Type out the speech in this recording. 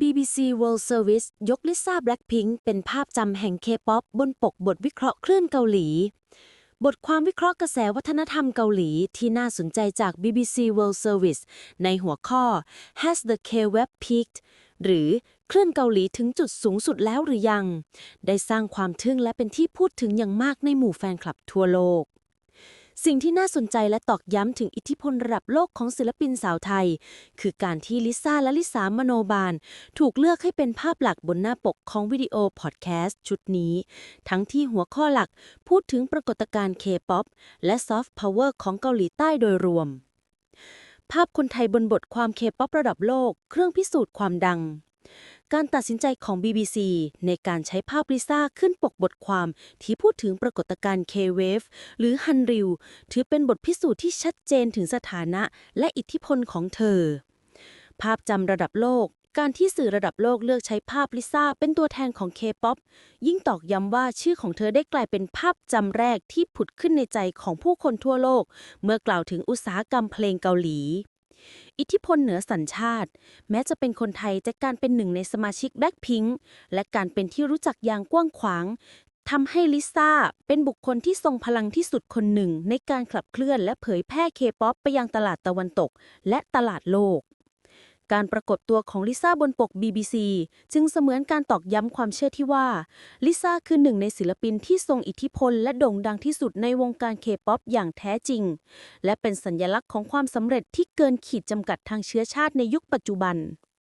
BBC World Service ยกลิซ่าแบล็คพิงค์เป็นภาพจำแห่งเคป๊อปบนปกบทวิเคราะห์คลื่นเกาหลี บทความวิเคราะห์กระแสวัฒนธรรมเกาหลีที่น่าสนใจจาก BBC World Service ในหัวข้อ Has the K-Web peaked หรือคลื่นเกาหลีถึงจุดสูงสุดแล้วหรือยัง ได้สร้างความทึ่งและเป็นที่พูดถึงอย่างมากในหมู่แฟนคลับทั่วโลก สิ่งที่น่าสนใจและตอกย้ำถึงอิทธิพลระดับโลกของศิลปินสาวไทย คือการที่ลิซ่าและลิสามโนบาล ถูกเลือกให้เป็นภาพหลักบนหน้าปกของวิดีโอพอดแคสต์ชุดนี้ ทั้งที่หัวข้อหลักพูดถึงปรากฏการณ์เคป๊อปและซอฟต์พาวเวอร์ของเกาหลีใต้โดยรวม ภาพคนไทยบนบทความเคป๊อประดับโลก เครื่องพิสูจน์ความดัง การตัดสินใจของ BBC ในการใช้ภาพลิซ่าขึ้นปกบทความที่พูดถึงปรากฏการณ์ K-Wave หรือฮันริวถือเป็นบทพิสูจน์ที่ชัดเจนถึงสถานะและอิทธิพลของเธอ ภาพจำระดับโลก การที่สื่อระดับโลกเลือกใช้ภาพลิซ่าเป็นตัวแทนของ K-POP ยิ่งตอกย้ำว่าชื่อของเธอได้กลายเป็นภาพจำแรกที่ผุดขึ้นในใจของผู้คนทั่วโลก เมื่อกล่าวถึงอุตสาหกรรมเพลงเกาหลี อิทธิพลเหนือสัญชาติ แม้จะเป็นคนไทยจากการเป็นหนึ่งในสมาชิกแบล็คพิงค์และการเป็นที่รู้จักอย่างกว้างขวางทำให้ลิซ่าเป็นบุคคลที่ทรงพลังที่สุดคนหนึ่งในการขับเคลื่อนและเผยแพร่เคป๊อปไปยังตลาดตะวันตก และตลาดโลก การปรากฏตัวของลิซ่าบนปก BBC จึงเสมือนการตอกย้ำความเชื่อที่ว่า ลิซ่าคือหนึ่งในศิลปินที่ทรงอิทธิพล และโด่งดังที่สุดในวงการเคป๊อปอย่างแท้จริง และเป็นสัญลักษณ์ของความสำเร็จที่เกินขีดจำกัดทางเชื้อชาติในยุคปัจจุบัน